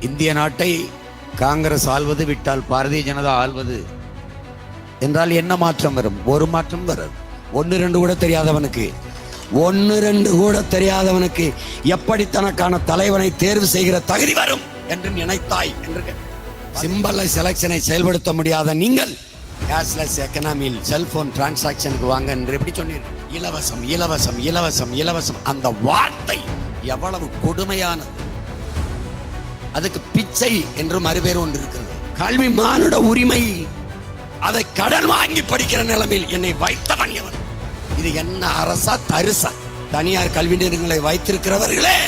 இந்திய நாட்டை காங்கிரஸ் ஆள்வது விட்டால் பாரதிய ஜனதா ஆள்வது என்றால் என்ன மாற்றம் வரும்? ஒரு மாற்றம் வரும் ஒன்று ரெண்டு கூட தெரியாதவனுக்கு. ஒன்று ரெண்டு கூட தெரியாதவனுக்கு எப்படி தனக்கான தலைவனை தேர்வு செய்கிற தகுதி வரும் என்று நினைத்தாய் என்று சிம்பல்ல செலக்ஷனை செயல்படுத்த முடியாத நீங்கள் கேஷ்லெஸ் எக்கனாமியில் செல்போன் டிரான்சாக்ஷனுக்கு வாங்க என்று எப்படி சொன்னீர்கள்? இலவசம் இலவசம் இலவசம் இலவசம். அந்த வார்த்தை எவ்வளவு கொடுமையானது. அதுக்கு பிச்சை என்று மறுபேர் ஒன்று இருக்கிறது. கல்வி மானுட உரிமை அதை கடன் வாங்கி படிக்கிற நிலைமையில் என்னை வைத்தவன் எவன்? இது என்ன அரசா தரிசா? தனியார் கல்வி நிறுவனங்களை வைத்திருக்கிறவர்களே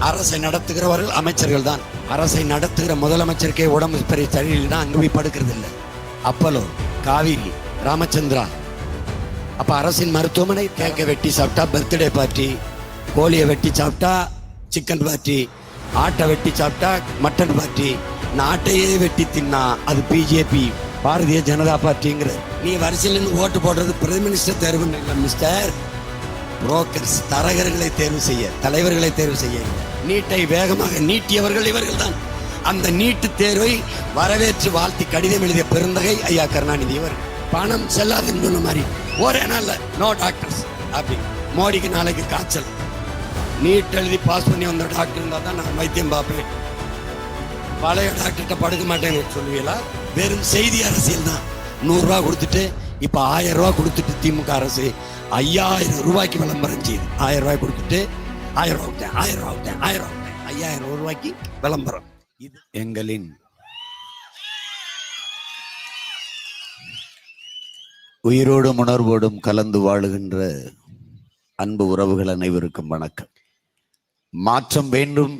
அரசை நடத்துகிறவர்கள் அமைச்சர்கள் தான். அரசை நடத்துகிற முதலமைச்சருக்கே உடம்பு பெரிய சரியில்லைன்னா அங்க போய் படுக்கிறது இல்லை அப்பலோ காவிரி ராமச்சந்திரா அப்ப அரசின் மருத்துவமனை கேக்க வெட்டி சாப்பிட்டா பர்த்டே பார்ட்டி கோழியை வெட்டி சாப்பிட்டா சிக்கன் பார்ட்டி ஆட்டை வெட்டி சாப்பிட்டா மட்டன் பார்ட்டி நாட்டையே வெட்டி தின்னா அது பிஜேபி பாரதிய ஜனதா பார்ட்டிங்கிற நீ வரிசையில் இருந்து ஓட்டு போடுறது பிரதம மினிஸ்டர் தேர்வு இல்லை மிஸ்டர் புரோக்கர்ஸ் தரகர்களை தேர்வு செய்ய தலைவர்களை தேர்வு செய்ய. நீட்டை வேகமாக நீட்டியவர்கள் இவர்கள் தான் அந்த நீட்டு தேர்வை வரவேற்று வாழ்த்தி கடிதம் எழுதிய பெருந்தகை ஐயா கருணாநிதி அவர் பணம் செல்லாதுன்னு சொன்ன மாதிரி ஒரே நாளில் நோ டாக்டர்ஸ் அப்படி மோடிக்கு நாளைக்கு காய்ச்சல். நீட் எழுதி பாஸ் பண்ணி வந்த டாக்டர் இருந்தா தான் நான் வைத்தியம் பார்ப்பேன். பழைய டாக்டர்கிட்ட படுக்க மாட்டேன்னு சொல்லுவீங்களா? வெறும் செய்தி அரசியல் தான். நூறுரூவா கொடுத்துட்டு இப்போ ஆயிரம் ரூபா கொடுத்துட்டு திமுக அரசு ஐயாயிரம் ரூபாய்க்கு விளம்பரம் செய்யுது. ஆயிரம் ரூபாய் கொடுத்துட்டு ஆயிரம் ரூபா விட்டேன் ஆயிரம் ரூபா விட்டேன் ஆயிரம் ரூபா விட்டேன் ஐயாயிரம் ரூபாய்க்கு விளம்பரம். இது எங்களின் உயிரோடும் உணர்வோடும் கலந்து வாழுகின்ற அன்பு உறவுகள் அனைவருக்கும் வணக்கம். மாற்றம் வேண்டும்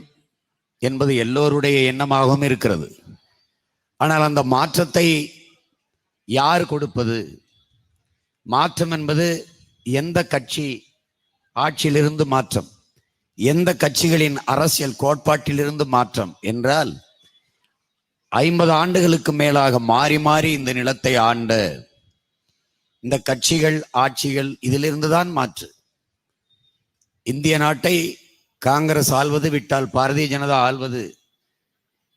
என்பது எல்லோருடைய எண்ணமாகவும் இருக்கிறது. ஆனால் அந்த மாற்றத்தை யார் கொடுப்பது? மாற்றம் என்பது எந்த கட்சி ஆட்சியிலிருந்து மாற்றம்? எந்த கட்சிகளின் அரசியல் கோட்பாட்டிலிருந்து மாற்றம்? என்றால் ஐம்பது ஆண்டுகளுக்கு மேலாக மாறி மாறி இந்த நிலத்தை ஆண்ட இந்த கட்சிகள் ஆட்சிகள் இதிலிருந்து தான் மாற்று. இந்திய நாட்டை காங்கிரஸ் ஆள்வது விட்டால் பாரதிய ஜனதா ஆள்வது.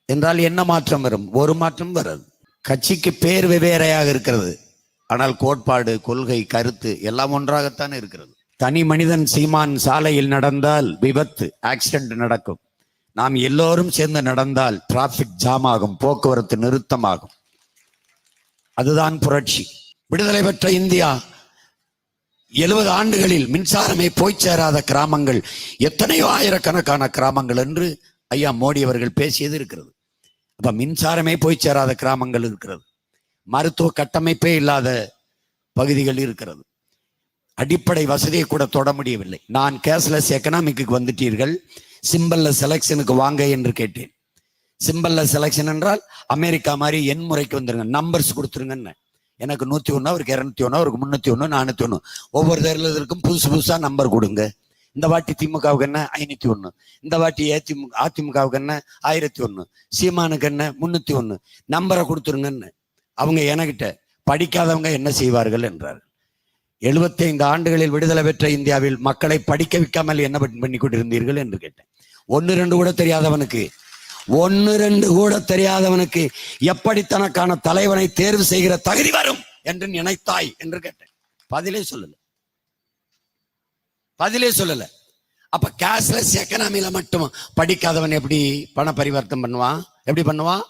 என்றால் என்ன மாற்றம் வரும்? ஒரு மாற்றம் வராது. கட்சிக்கு பேர் வெவ்வேறையாக இருக்கிறது. ஆனால் கோட்பாடு கொள்கை கருத்து எல்லாம் ஒன்றாகத்தான் இருக்கிறது. தனி மனிதன் சீமான் சாலையில் நடந்தால் விபத்து ஆக்சிடென்ட் நடக்கும். நாம் எல்லோரும் சேர்ந்து நடந்தால் டிராபிக் ஜாம் ஆகும் போக்குவரத்து நிறுத்தமாகும். அதுதான் புரட்சி. விடுதலை பெற்ற இந்தியா எழுபது ஆண்டுகளில் மின்சாரமே போய் சேராத கிராமங்கள் எத்தனையோ ஆயிரக்கணக்கான கிராமங்கள் என்று ஐயா மோடி அவர்கள் பேசியது இருக்கிறது. அப்ப மின்சாரமே போய் சேராத கிராமங்கள் இருக்கிறது. மருத்துவ கட்டமைப்பே இல்லாத பகுதிகள் இருக்கிறது. அடிப்படை வசதியை கூட தொட முடியவில்லை. நான் கேஷ்லெஸ் எக்கனாமிக்கு வந்துட்டீர்கள். சிம்பல்ல செலெக்ஷனுக்கு வாங்க என்று கேட்டேன். சிம்பல்ல செலெக்ஷன் என்றால் அமெரிக்கா மாதிரி எண் முறைக்கு வந்துருங்க. நம்பர்ஸ் கொடுத்துருங்கன்னு. எனக்கு நூத்தி ஒன்று அவருக்கு இரநூத்தி ஒன்று அவருக்கு முன்னூத்தி ஒன்று நானூத்தி ஒன்று ஒவ்வொரு தேர்தலுக்கும் புதுசு புதுசா நம்பர் கொடுங்க. இந்த வாட்டி திமுகவுக்கு என்ன? ஐநூத்தி ஒன்று இந்த வாட்டி ஏதிமுக அதிமுகவுக்கு என்ன? ஆயிரத்தி ஒன்று சீமானுக்கு என்ன? முன்னூத்தி ஒன்று நம்பரை கொடுத்துருங்கன்னு. அவங்க எனக்கிட்ட படிக்காதவங்க என்ன செய்வார்கள் என்றார் எழுபத்தைந்து ஆண்டுகளில் விடுதலை பெற்ற இந்தியாவில் மக்களை படிக்க வைக்காமல் என்ன பண்ணி- கொண்டிருந்தீர்கள் என்று கேட்டேன். ஒன்று ரெண்டு கூட தெரியாதவனுக்கு ஒன்னு ரெண்டு கூட தெரியாதவனுக்கு எப்படி தனக்கான தலைவனை தேர்வு செய்கிற தகுதி வரும் என்று நினைத்தாய் என்று கேட்டேன். பதிலே சொல்லல. பதிலே சொல்லல. அப்ப கேஷ்லெஸ் எக்கனாமில மட்டும் படிக்காதவன் எப்படி பண பரிவர்த்தனை பண்ணுவான்? எப்படி பண்ணுவான்?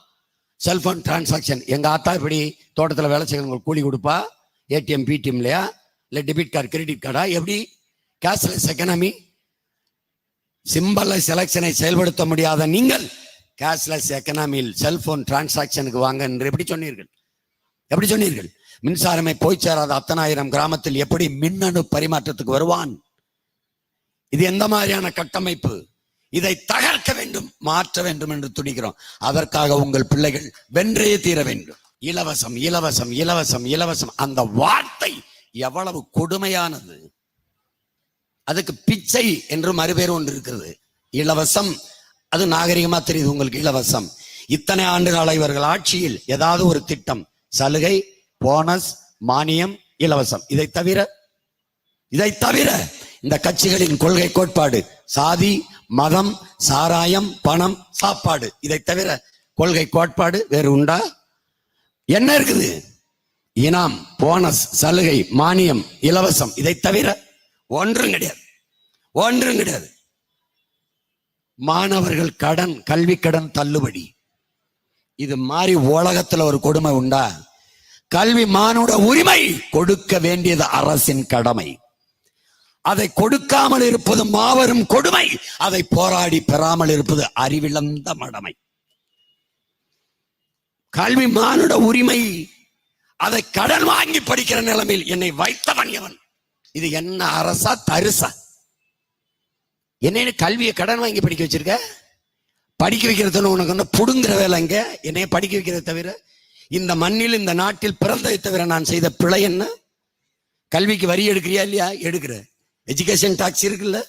செல்போன் டிரான்சாக்ஷன் எங்க ஆத்தா இப்படி தோட்டத்தில் வேலை செய்யறவங்க கூலி கொடுப்பா? ஏடிஎம் பிடிஎம் இல்லையா? இல்லை டெபிட் கார்டு கிரெடிட் கார்டா எப்படி? கேஷ்லெஸ் எக்கனாமி சிம்பல்ல செலக்ஷனை செயல்படுத்த முடியாத நீங்கள் கேஷ்லெஸ் எக்கனாமியில் செல்போன் டிரான்சாக்ஷனுக்கு வாங்க என்று எப்படி சொன்னீர்கள்? எப்படி சொன்னீர்கள்? மின்சாரமே போய் சேராத அத்தனாயிரம் கிராமத்தில் எப்படி மின்னணு பரிமாற்றத்துக்கு வருவான்? இது எந்த மாதிரியான கட்டமைப்பு? இதை தகர்க்க வேண்டும் மாற்ற வேண்டும் என்று துடிக்கிறோம் அதற்காக உங்கள் பிள்ளைகள் வென்றே தீர வேண்டும். இலவசம் இலவசம் இலவசம் இலவசம். அந்த வார்த்தை எவ்வளவு கொடுமையானது. அதுக்கு பிச்சை என்று மறுபேர் ஒன்று இருக்கிறது. இலவசம் அது நாகரிகமா தெரியுது உங்களுக்கு இலவசம். இத்தனை ஆண்டு இவர்கள் ஆட்சியில் ஏதாவது ஒரு திட்டம் சலுகை போனஸ் மானியம் இலவசம். இதை தவிர இதை தவிர இந்த கட்சிகளின் கொள்கை கோட்பாடு சாதி மதம் சாராயம் பணம் சாப்பாடு இதை தவிர கொள்கை கோட்பாடு வேறு உண்டா? என்ன இருக்குது? இனாம் போனஸ் சலுகை மானியம் இலவசம். இதை தவிர ஒன்றும் கிடையாது. ஒன்றும் கிடையாது. மாணவர்கள் கடன் கல்வி கடன் தள்ளுபடி. இது மாதிரி உலகத்துல ஒரு கொடுமை உண்டா? கல்வி மானுட உரிமை கொடுக்க வேண்டியது அரசின் கடமை. அதை கொடுக்காமல் இருப்பது மாபெரும் கொடுமை. அதை போராடி பெறாமல் இருப்பது அறிவிழந்த மடமை. கல்வி மானுட உரிமை அதை கடன் வாங்கி படிக்கிற நிலைமையில் என்னை வைத்தவன் எவன் இது என்ன அரசா தரிசா? என்ன கல்வியை கடன் வாங்கி படிக்க வச்சிருக்க? படிக்க வைக்கிறது உனக்கு ஒன்று புடுங்குற வேலை இங்க என்னைய படிக்க வைக்கிறத தவிர இந்த மண்ணில் இந்த நாட்டில் பிறந்ததை தவிர நான் செய்த பிழை என்ன? கல்விக்கு வரி எடுக்கிறியா இல்லையா? எடுக்கிற. எஜுகேஷன் டாக்ஸ் இருக்குல்ல.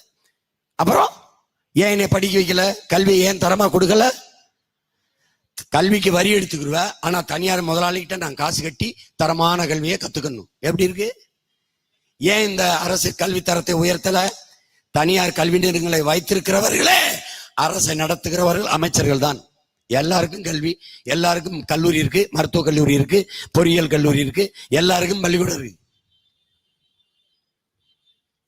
அப்புறம் ஏன் என்னை படிக்க வைக்கல? கல்வியை ஏன் தரமா கொடுக்கல? கல்விக்கு வரி எடுத்துக்கிடுவ ஆனா தனியார் முதலாளிகிட்ட நான் காசு கட்டி தரமான கல்வியை கத்துக்கணும். எப்படி இருக்கு? ஏன் இந்த அரசு கல்வி தரத்தை உயர்த்தல? தனியார் கல்வி நிறுவனங்களை வைத்திருக்கிறவர்களே அரசை நடத்துகிறவர்கள் அமைச்சர்கள் தான் எல்லாருக்கும் கல்வி எல்லாருக்கும் கல்லூரி இருக்கு மருத்துவக் கல்லூரி இருக்கு பொறியியல் கல்லூரி இருக்கு எல்லாருக்கும் பள்ளிக்கூடம் இருக்கு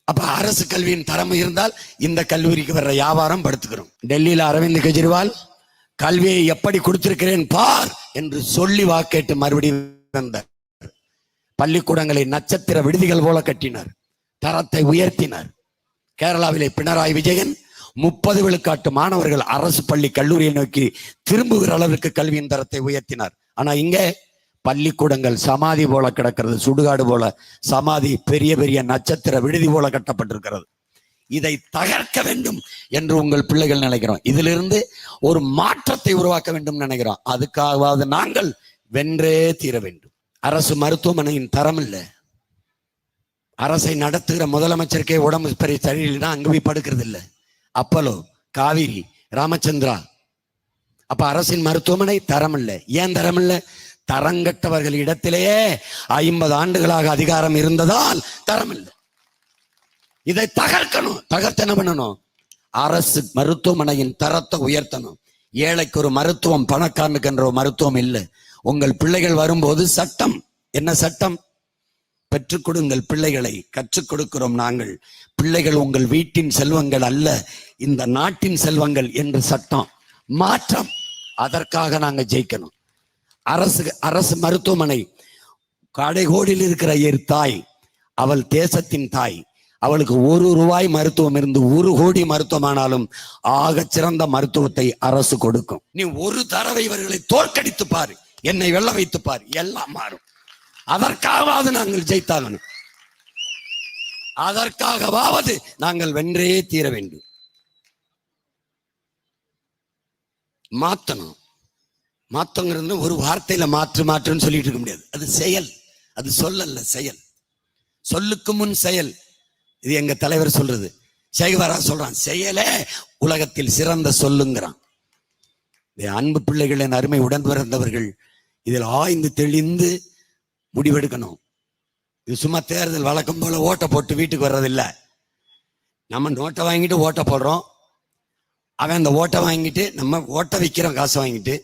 அப்ப அரசு கல்வியின் தரம் இருந்தால் இந்த கல்லூரிக்கு வர்ற வியாபாரம் படுத்துக்கிறோம். டெல்லியில அரவிந்த் கெஜ்ரிவால் கல்வியை எப்படி கொடுத்திருக்கிறேன் பார் என்று சொல்லி வாக்கேட்டு மறுபடியும் வந்தார். பள்ளிக்கூடங்களை நட்சத்திர விடுதிகள் போல கட்டினார். தரத்தை உயர்த்தினார். கேரளாவிலே பினராயி விஜயன் முப்பது விழுக்காட்டு மாணவர்கள் அரசு பள்ளி கல்லூரியை நோக்கி திரும்புகிற அளவிற்கு கல்வியின் தரத்தை உயர்த்தினார். ஆனா இங்க பள்ளிக்கூடங்கள் சமாதி போல கிடக்கிறது சுடுகாடு போல சமாதி பெரிய பெரிய நட்சத்திர விடுதி போல கட்டப்பட்டிருக்கிறது. இதை தகர்க்க வேண்டும் என்று உங்கள் பிள்ளைகள் நினைக்கிறோம். இதிலிருந்து ஒரு மாற்றத்தை உருவாக்க வேண்டும் நினைக்கிறோம். அதுக்காகவாவது நாங்கள் வென்றே தீர வேண்டும். அரசு மருத்துவமனையின் தரம் இல்லை. அரசை நடத்துகிற முதலமைச்சருக்கே உடம்பு பெரிய சரியில்லைன்னா அங்கே போய் படுக்கிறது இல்லை. அப்பலோ காவிரி ராமச்சந்திரா. அப்ப அரசின் மருத்துவமனை தரம் இல்லை. ஏன் தரம் இல்லை? தரங்கட்டவர்கள் இடத்திலேயே ஐம்பது ஆண்டுகளாக அதிகாரம் இருந்ததால் தரம் இல்லை. இதை தகர்க்கணும். தகர்த்து என்ன பண்ணணும்? அரசு மருத்துவமனையின் தரத்தை உயர்த்தணும். ஏழைக்கு ஒரு மருத்துவம் பணக்காரனுக்கு என்ற ஒரு மருத்துவம் இல்லை. உங்கள் பிள்ளைகள் வரும்போது சட்டம். என்ன சட்டம்? பெற்றுக் கொடுங்கள் பிள்ளைகளை. கற்றுக் கொடுக்கிறோம் நாங்கள். பிள்ளைகள் உங்கள் வீட்டின் செல்வங்கள் அல்ல இந்த நாட்டின் செல்வங்கள் என்று சட்டம். மாற்றம். அதற்காக நாங்கள் ஜெயிக்கணும். அரசு அரசு மருத்துவமனை. கடைகோடியில் இருக்கிற எர் தாய் அவள் தேசத்தின் தாய். அவளுக்கு ஒரு ரூபாய் மருத்துவம் இருந்து ஒரு கோடி மருத்துவமானாலும் ஆக சிறந்த மருத்துவத்தை அரசு கொடுக்கும். நீ ஒரு தடவை இவர்களை தோற்கடித்து பாரு. என்னை வெள்ள வைத்து பாரு. எல்லாம் மாறும். அதற்காகவாவது நாங்கள் ஜெயித்தாகணும். அதற்காகவாவது நாங்கள் வென்றே தீர வேண்டும். மாத்தணும். மாத்தங்கிறது ஒரு வார்த்தையில மாற்று மாற்றுன்னு சொல்லிட்டு இருக்க முடியாது. அது செயல். அது சொல்லல்ல செயல். சொல்லுக்கு முன் செயல். இது எங்க தலைவர் சொல்றது. சேகவரா சொல்றான் செயலே உலகத்தில் சிறந்த சொல்லுங்கிறான். அன்பு பிள்ளைகளின் அருமை உடன் பிறந்தவர்கள் இதில் ஆய்ந்து தெளிந்து முடிவெடுக்கணும். இது சும்மா தேர்தல் வழக்கம் போல ஓட்டை போட்டு வீட்டுக்கு வர்றதில்லை. நம்ம நோட்டை வாங்கிட்டு ஓட்டை போடுறோம். அவன் அந்த ஓட்டை வாங்கிட்டு நம்ம ஓட்டை விற்கிறோம் காசு வாங்கிட்டு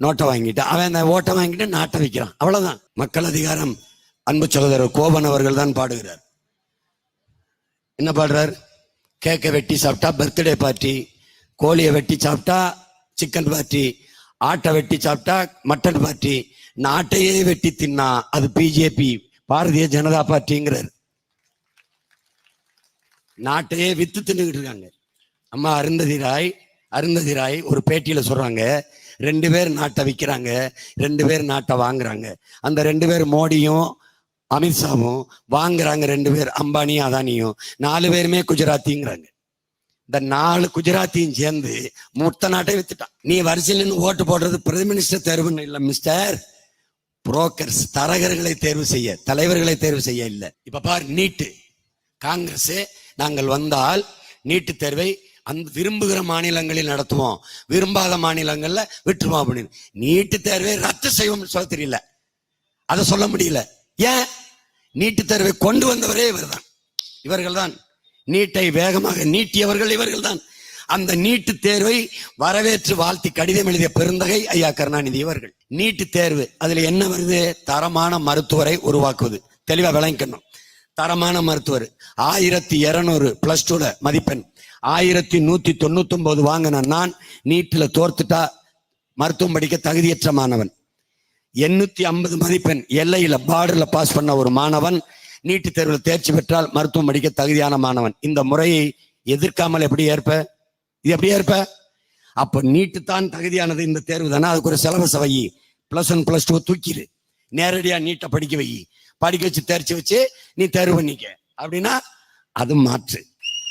நோட்டை வாங்கிட்டு அவன் அந்த ஓட்டை வாங்கிட்டு நாட்டை விற்கிறான் அவ்வளவுதான். மக்கள் அதிகாரம். அன்பு சகோதரர் கோபன் அவர்கள் தான் பாடுகிறார். என்ன பாடுறார்? கேக்கை வெட்டி சாப்பிட்டா பர்த்டே பார்ட்டி கோழியை வெட்டி சாப்பிட்டா சிக்கன் பார்ட்டி ஆட்டை வெட்டி சாப்பிட்டா மட்டன் பார்ட்டி நாட்டையே வெட்டி தின்னா அது பிஜேபி பாரதிய ஜனதா பார்ட்டிங்கிறார். நாட்டையே வித்து தின்னுகிட்டு இருக்காங்க. அம்மா அருந்ததி ராய் அருந்ததி ராய் ஒரு பேட்டியில சொல்றாங்க ரெண்டு பேர் நாட்டை விற்கிறாங்க ரெண்டு பேர் நாட்டை வாங்குறாங்க. அந்த ரெண்டு பேர் மோடியும் அமித்ஷாவும் வாங்குறாங்க ரெண்டு பேர் அம்பானியும் அதானியும். நாலு பேருமே குஜராத்திங்கிறாங்க. இந்த நாலு குஜராத்தியும் சேர்ந்து மொத்த நாட்டை வித்துட்டான். நீ வரிசையில் ஓட்டு போடுறது பிரதம மினிஸ்டர் தேர்வுன்னு இல்லை மிஸ்டர். புரோக்கர்ஸ் தரகர்களை தேர்வு செய்ய தலைவர்களை தேர்வு செய்ய இல்லை. இப்ப பார் நீட்டு. காங்கிரஸ் நாங்கள் வந்தால் நீட்டு தேர்வை அந்த விரும்புகிற மாநிலங்களில் நடத்துவோம். விரும்பாத மாநிலங்கள்ல விட்டுருவோம் அப்படின்னு. நீட்டு தேர்வை ரத்து செய்வோம் சொல்ல தெரியல. அதை சொல்ல முடியல. ஏன்? நீட்டு தேர்வை கொண்டு வந்தவரே இவர்தான். இவர்கள் தான் நீட்டை வேகமாக நீட்டியவர்கள் இவர்கள் தான் அந்த நீட்டு தேர்வை வரவேற்று வாழ்த்தி கடிதம் எழுதிய பெருந்தகை ஐயா கருணாநிதி அவர்கள். நீட்டு தேர்வு அதுல என்ன வருது? தரமான மருத்துவரை உருவாக்குவது. தெளிவா விளங்கிக்கணும். தரமான மருத்துவர். ஆயிரத்தி இருநூறு பிளஸ் டூல மதிப்பெண். ஆயிரத்தி நூத்தி தொண்ணூத்தி ஒன்பது வாங்கின நான் நீட்டுல தோர்த்துட்டா மருத்துவம் படிக்க தகுதியற்ற மாணவன். எண்ணூத்தி ஐம்பது மதிப்பெண். எல்லையில பார்டர்ல பாஸ் பண்ண ஒரு மாணவன். நீட்டு தேர்வில் தேர்ச்சி பெற்றால் மருத்துவம் படிக்க தகுதியான மாணவன். இந்த முறையை எதிர்க்காமல் எப்படி ஏற்ப? இது எப்படியா இருப்ப? அப்ப நீட்டு தான் தகுதியானது இந்த தேர்வு தானே அதுக்கு ஒரு சிலபஸ் வை. பிளஸ் ஒன் பிளஸ் டூ தூக்கிடு நேரடியா நீட்டை படிக்க வை. படிக்க வச்சு தேர்ச்சி வச்சு நீ தேர்வு பண்ணிக்க. அப்படின்னா அது மாற்று.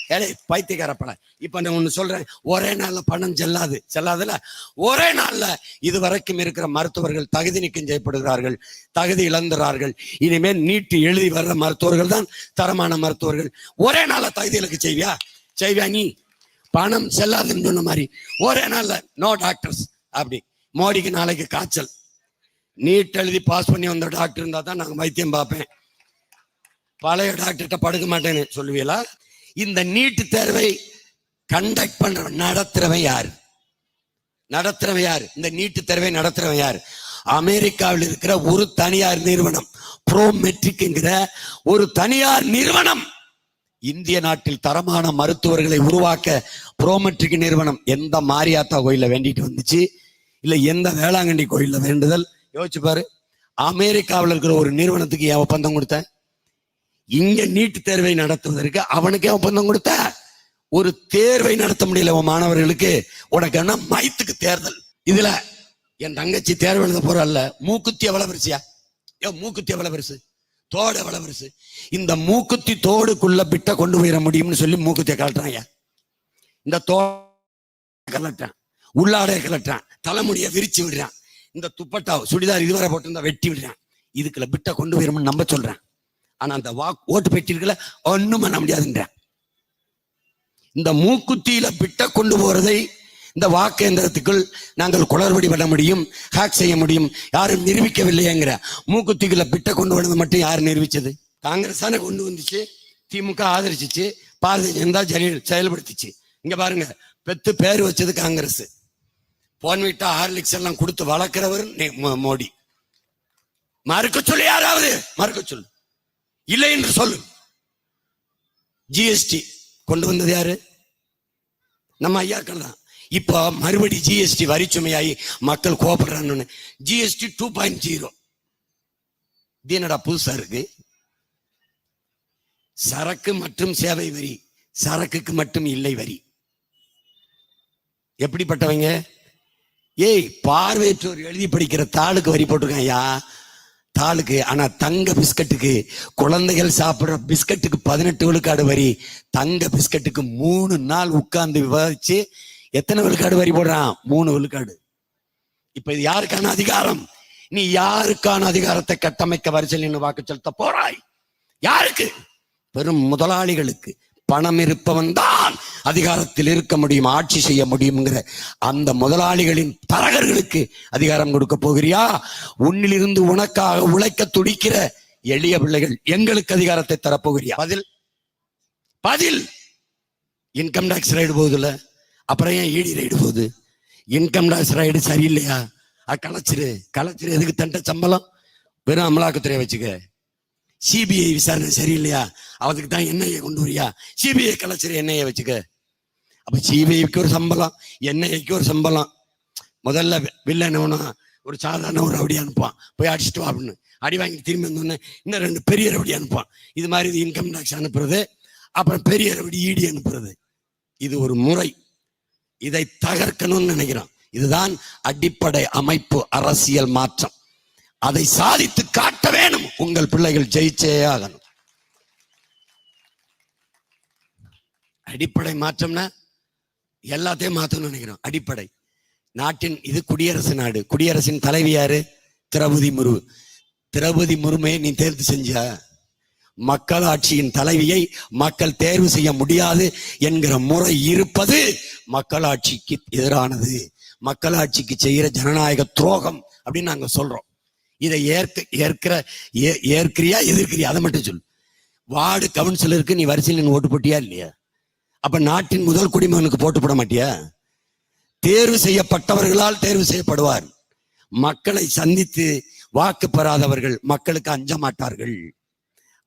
ஏழை பைத்தியக்கார படம் இப்ப நான் ஒண்ணு சொல்றேன். ஒரே நாள்ல பணம் செல்லாது. செல்லாதுல? ஒரே நாள்ல இதுவரைக்கும் இருக்கிற மருத்துவர்கள் தகுதி நீக்கம் செய்யப்படுகிறார்கள். தகுதி இழந்துறார்கள். இனிமேல் நீட்டு எழுதி வர்ற மருத்துவர்கள் தான் தரமான மருத்துவர்கள். ஒரே நாள்ல தகுதி இழக்க செய்வியா? செய்வியா நீ? பணம் செல்லாதுன்னு சொன்ன மாதிரி ஒரே நாள்ல நோ டாக்டர்ஸ் அப்படி. மோடிக்கு நாளைக்கு காய்ச்சல். நீட் எழுதி பாஸ் பண்ணி வந்த டாக்டர் இருந்தால் தான் நாங்கள் வைத்தியம் பார்ப்பேன். பழைய டாக்டர்கிட்ட படுக்க மாட்டேன்னு சொல்லுவீங்களா? இந்த நீட்டு தேர்வை கண்டக்ட் பண்ற நடத்துறவன் யார்? நடத்துறவன் யார்? இந்த நீட்டு தேர்வை நடத்துறவன் யார்? அமெரிக்காவில் இருக்கிற ஒரு தனியார் நிறுவனம் ப்ரோ மெட்ரிக்ங்கிற ஒரு தனியார் நிறுவனம் இந்திய நாட்டில் தரமான மருத்துவர்களை உருவாக்க புரோமெட்ரிக் நிறுவனம் எந்த மாரியாத்தா கோயில்ல வேண்டிட்டு வந்துச்சு? இல்ல எந்த வேளாங்கண்ணி கோயிலில் வேண்டுதல்? யோசிச்சு பாரு. அமெரிக்காவில் இருக்கிற ஒரு நிறுவனத்துக்கு என் ஒப்பந்தம் கொடுத்த? இங்க நீட்டு தேர்வை நடத்துவதற்கு அவனுக்கு என் ஒப்பந்தம் கொடுத்த? ஒரு தேர்வை நடத்த முடியல உன் மாணவர்களுக்கு. உனக்கு என்ன? மைத்துக்கு தேர்தல். இதுல என் தங்கச்சி தேர்வு எழுத போறல்ல மூக்குத்தி எவ்வளவு பெருசியா ஏ மூக்குத்தி எவ்வளவு பெருசு தோட வளவரசு. இந்த மூக்குத்தி தோடுக்குள்ள பிட்ட கொண்டு போயிட முடியும்னு சொல்லி மூக்குத்தியை கலட்டுறாங்க இந்த தோ கலட்டான் உள்ளாடைய கலட்டான் தலைமுடியை விரிச்சு விடுறான். இந்த துப்பட்டா சுடிதார் இதுவரை போட்டிருந்தா வெட்டி விடுறான். இதுக்குள்ள பிட்ட கொண்டு போயிடும்னு நம்ப சொல்றேன். ஆனா அந்த வாக் ஓட்டு பெட்டிருக்கல ஒண்ணும் பண்ண முடியாதுன்ற இந்த மூக்குத்தியில பிட்ட கொண்டு போறதை இந்த வாக்கு எந்திரத்துக்குள் நாங்கள் குளறுபடி பண்ண முடியும் ஹேக் செய்ய முடியும் யாரும் நிரூபிக்கவில்லையேங்கிற மூக்குத்திக்குள்ள பிட்ட கொண்டு வந்தது மட்டும் யார் நிரூபிச்சது? காங்கிரஸ் தானே கொண்டு வந்துச்சு திமுக ஆதரிச்சிச்சு பாரதிய ஜனதா ஜெயல- செயல்படுத்திச்சு. இங்க பாருங்க பெத்து பேர் வச்சது காங்கிரஸ். போன்விட்டா ஹார்லிக்ஸ் எல்லாம் கொடுத்து வளர்க்கிறவர் மோடி. மறுக்க சொல்லு யாராவது மறுக்க சொல்லு. இல்லை என்று சொல்லு. ஜிஎஸ்டி கொண்டு வந்தது யாரு? நம்ம ஐயாக்கள் தான் இப்போ மறுபடி ஜிஎஸ்டி வரி சுமையாகி மக்கள் கோபப்படுறான்னு ஜிஎஸ்டி டூ பாயிண்ட் ஜீரோ இது என்னடா புதுசா இருக்கு? சரக்கு மற்றும் சேவை வரி சரக்குக்கு மட்டும் இல்லை வரி. எப்படிப்பட்டவங்க? ஏய் பார்வையற்றோர் எழுதி படிக்கிற தாளுக்கு வரி போட்டிருக்கான் ஐயா. தாளுக்கு ஆனா தங்க பிஸ்கட்டுக்கு குழந்தைகள் சாப்பிடுற பிஸ்கட்டுக்கு பதினெட்டு விழுக்காடு வரி தங்க பிஸ்கட்டுக்கு மூணு நாள் உட்கார்ந்து விவாதிச்சு எத்தனை விழுக்காடு வரி போடுறான்? மூணு விழுக்காடு. இப்ப இது யாருக்கான அதிகாரம்? நீ யாருக்கான அதிகாரத்தை கட்டமைக்க வரிசையில் வாக்கு செலுத்த போறாய்? யாருக்கு? பெரும் முதலாளிகளுக்கு. பணம் இருப்பவன் தான் அதிகாரத்தில் இருக்க முடியும் ஆட்சி செய்ய முடியுங்கிற அந்த முதலாளிகளின் தரகர்களுக்கு அதிகாரம் கொடுக்க போகிறியா? உன்னிலிருந்து உனக்காக உழைக்க துடிக்கிற எளிய பிள்ளைகள் எங்களுக்கு அதிகாரத்தை தரப்போகிறியா? பதில். பதில். இன்கம் டாக்ஸ் ரைடு போகுதுல்ல அப்புறம் ஏன் இடி ரைடு போகுது? இன்கம் டாக்ஸ் ரைடு சரியில்லையா? அது கலைச்சிரு கலைச்சிரு. எதுக்கு தண்ட சம்பளம்? வெறும் அமலாக்கத்துறையை வச்சுக்க. சிபிஐ விசாரணை சரியில்லையா? அதுக்கு தான் என்ஐஏ கொண்டு வரியா? சிபிஐ கலைச்சிரு என்ஐஏ வச்சுக்க. அப்போ சிபிஐக்கு ஒரு சம்பளம் என்ஐஏக்கு ஒரு சம்பளம். முதல்ல வில்லன் என்ன ஒரு சாதாரண ஒரு ரவுடி அனுப்பான் போய் அடிச்சுட்டு வா அப்படின்னு. அடி வாங்கி திரும்பி வந்தோடனே இன்னும் ரெண்டு பெரிய ரவுடி அனுப்பான் இது மாதிரி இது இன்கம் டாக்ஸ் அனுப்புறது அப்புறம் பெரிய ரவுடி இடி அனுப்புறது. இது ஒரு முறை. இதை தகர்க்கணும்னு நினைக்கிறோம். இதுதான் அடிப்படை அமைப்பு அரசியல் மாற்றம். அதை சாதித்து காட்ட வேணும். உங்கள் பிள்ளைகள் ஜெயிச்சே ஆகணும். அடிப்படை மாற்றம்னா எல்லாத்தையும் மாத்தணும்னு நினைக்கிறோம். அடிப்படை. நாட்டின் இது குடியரசு நாடு. குடியரசின் தலைவி யாரு? திரௌபதி முர்மு. திரௌபதி முர்முவை நீ தேர்வு செஞ்ச. மக்களாட்சியின் தலைவியை மக்கள் தேர்வு செய்ய முடியாது என்கிற முறை இருப்பது மக்களாட்சிக்கு எதிரானது மக்களாட்சிக்கு செய்கிற ஜனநாயக துரோகம் அப்படின்னு நாங்கள் சொல்றோம். இதை ஏற்க ஏற்கிற ஏ- ஏற்கிறியா எதிர்க்கிறியா அதை மட்டும் சொல்லு. வார்டு கவுன்சிலருக்கு நீ வரிசையில் நீ ஓட்டு போட்டியா இல்லையா? அப்ப நாட்டின் முதல் குடிமகனுக்கு போட்டு போட மாட்டியா? தேர்வு செய்யப்பட்டவர்களால் தேர்வு செய்யப்படுவார். மக்களை சந்தித்து வாக்கு பெறாதவர்கள் மக்களுக்கு அஞ்ச மாட்டார்கள்.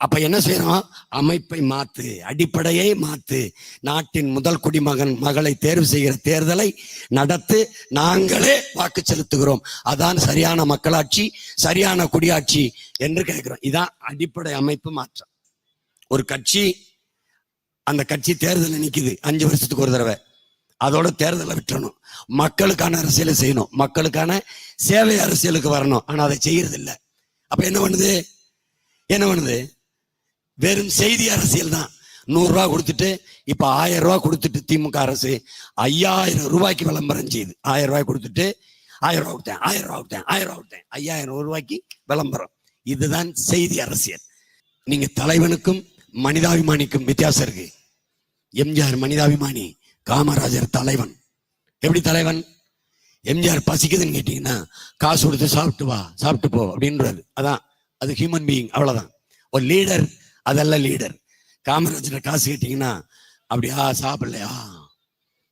அப்ப என்ன செய்யணும் அமைப்பை மாத்து அடிப்படையை மாத்து நாட்டின் முதல் குடிமகன் மகளை தேர்வு செய்கிற தேர்தலை நடத்து நாங்களே வாக்கு செலுத்துகிறோம். அதான் சரியான மக்களாட்சி சரியான குடியாட்சி என்று கேட்கிறோம். இதான் அடிப்படை அமைப்பு மாற்றம். ஒரு கட்சி அந்த கட்சி தேர்தலில் நிக்குது. அஞ்சு வருஷத்துக்கு ஒரு தடவை. அதோட தேர்தலை விட்டுறணும். மக்களுக்கான அரசியலை செய்யணும். மக்களுக்கான சேவை அரசியலுக்கு வரணும். ஆனா அதை செய்யறது அப்போ அப்ப என்ன பண்ணுது? என்ன பண்ணுது? வெறும் செய்தி அரசியல் தான். நூறுரூவா கொடுத்துட்டு இப்போ ஆயிரம் ரூபா கொடுத்துட்டு திமுக அரசு ஐயாயிரம் ரூபாய்க்கு விளம்பரம் செய்யுது ஆயிரம் ரூபாய் கொடுத்துட்டு ஆயிரம் ரூபா கொடுத்தேன் ஆயிரம் ரூபா கொடுத்தேன் ஆயிரம் ரூபா கொடுத்தேன் ஐயாயிரம் ரூபாய்க்கு விளம்பரம். இதுதான் செய்தி அரசியல். நீங்க தலைவனுக்கும் மனிதாபிமானிக்கும் வித்தியாசம் இருக்கு. எம்ஜிஆர் மனிதாபிமானி காமராஜர் தலைவன். எப்படி தலைவன்? எம்ஜிஆர் பசிக்குதுன்னு கேட்டீங்கன்னா காசு கொடுத்து சாப்பிட்டு வா சாப்பிட்டு போ அப்படின்றாரு. அதான் அது ஹியூமன் பீயிங் அவ்வளோதான் ஒரு லீடர் அதெல்லாம் லீடர் காமராஜர் காசு கேட்டீங்கன்னா அப்படியா சாப்பிடலையா?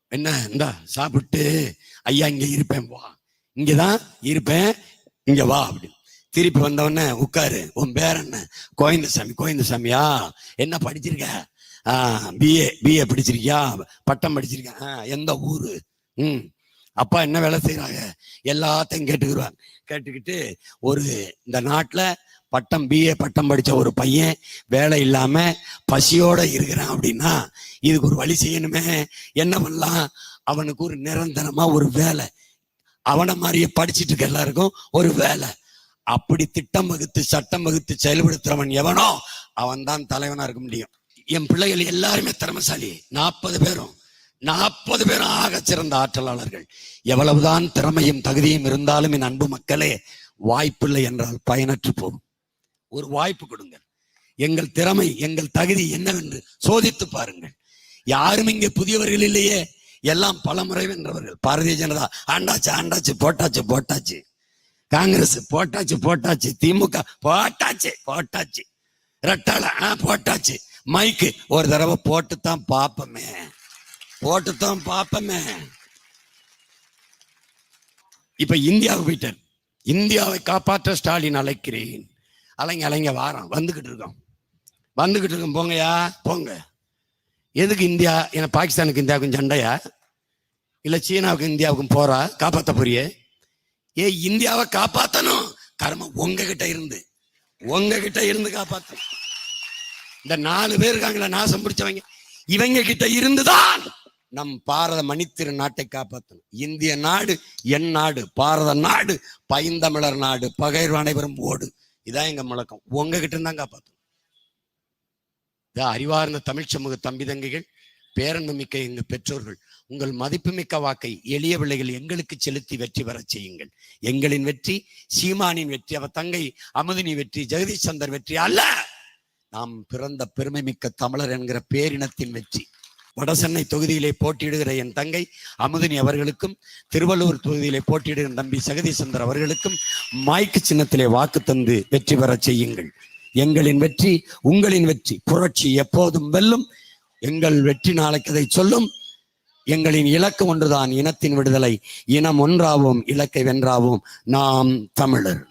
என்ன இந்தா சாப்பிட்டு ஐயா இங்க இருப்பேன் வா. இங்கதான் இருப்பேன் இங்க வா அப்படின்னு. திருப்பி வந்தவொடனே உட்காரு. உன் பேர் என்ன? கோவிந்தசாமி. கோவிந்தசாமியா? என்ன படிச்சிருக்க? பிஏ பிஏ படிச்சிருக்கியா? பட்டம் படிச்சிருக்கேன் ஆ, எந்த ஊரு? ம். அப்பா என்ன வேலை செய்யறாங்க எல்லாத்தையும் கேட்டுக்கிறாங்க கேட்டுக்கிட்டு ஒரு இந்த நாட்டில் பட்டம் பிஏ பட்டம் படித்த ஒரு பையன் வேலை இல்லாம பசியோட இருக்கிறான் அப்படின்னா இதுக்கு ஒரு வழி செய்யணுமே. என்ன பண்ணலாம்? அவனுக்கு ஒரு நிரந்தரமா ஒரு வேலை. அவனை மாதிரியே படிச்சுட்டு இருக்க எல்லாருக்கும் ஒரு வேலை. அப்படி திட்டம் வகுத்து சட்டம் வகுத்து செயல்படுத்துறவன் எவனோ அவன் தான் தலைவனா இருக்க முடியும். என் பிள்ளைகள் எல்லாருமே திறமைசாலி. நாற்பது பேரும். நாற்பது பேர் ஆக சிறந்த ஆற்றலாளர்கள். எவ்வளவுதான் திறமையும் தகுதியும் இருந்தாலும் என் அன்பு மக்களே வாய்ப்பில்லை என்றால் பயனற்று போகும். ஒரு வாய்ப்பு கொடுங்கள் எங்கள் திறமை எங்கள் தகுதி என்னவென்று சோதித்து பாருங்கள். யாரும் இங்கே புதியவர்கள் இல்லையே. எல்லாம் பலமுறை வென்றவர்கள். பாரதிய ஜனதா ஆண்டாச்சு ஆண்டாச்சு போட்டாச்சு போட்டாச்சு. காங்கிரஸ் போட்டாச்சு போட்டாச்சு. திமுக போட்டாச்சு போட்டாச்சு. ரெட்டாள ஆ, போட்டாச்சு. மைக்கு ஒரு தடவை போட்டுத்தான் பார்ப்போமே. போட்டுத்தான் பார்ப்பமே. இப்ப இந்தியாவுக்கு போயிட்டார் இந்தியாவை காப்பாற்ற ஸ்டாலின் அழைக்கிறேன். அலைங்க அலைங்க வாரம் வந்துகிட்டு இருக்கோம். வந்துகிட்டு இருக்கோம். போங்கயா போங்க. எதுக்கு இந்தியா ஏன்னா பாகிஸ்தானுக்கு இந்தியாவுக்கும் சண்டையா? இல்லை சீனாவுக்கும் இந்தியாவுக்கும் போறா? காப்பாற்ற போறியே? ஏ இந்தியாவை காப்பாற்றணும் கர்மம் உங்ககிட்ட இருந்து. உங்ககிட்ட இருந்து காப்பாற்றணும் இந்த நாலு பேர் இருக்காங்களா நாசம் பிடிச்சவங்க. இவங்க கிட்ட இருந்துதான் நம் பாரத மணித்திரு நாட்டை காப்பாற்றணும் இந்திய நாடு என் நாடு பாரத நாடு பைந்தமிழர் நாடு பகைர் அனைவரும் ஓடு. இதான் எங்க முழக்கம். உங்ககிட்ட இருந்தான் காப்பாற்றணும் இதான் அறிவார்ந்த தமிழ் சமூக தம்பி தங்கைகள் பேரன்புமிக்க எங்க பெற்றோர்கள் உங்கள் மதிப்புமிக்க வாக்கை எளிய பிள்ளைகள் எங்களுக்கு செலுத்தி வெற்றி பெறச் செய்யுங்கள். எங்களின் வெற்றி சீமானின் வெற்றி அவ தங்கை அமுதினி வெற்றி ஜெகதீஷ் சந்தர் வெற்றி அல்ல. நாம் பிறந்த பெருமை மிக்க தமிழர் என்கிற பேரினத்தின் வெற்றி. வடசென்னை தொகுதியிலே போட்டியிடுகிற என் தங்கை அமுதினி அவர்களுக்கும் திருவள்ளூர் தொகுதியிலே போட்டியிடுகிற தம்பி ஜெகதீஷ் சந்தர் அவர்களுக்கும் மாய்க்கு சின்னத்திலே வாக்கு தந்து வெற்றி பெறச் செய்யுங்கள். எங்களின் வெற்றி உங்களின் வெற்றி. புரட்சி எப்போதும் வெல்லும். எங்கள் வெற்றி நாளைக்கு சொல்லும். எங்களின் இலக்கு ஒன்றுதான் இனத்தின் விடுதலை. இனம் ஒன்றாவோம் இலக்கை வென்றாவோம். நாம் தமிழர்.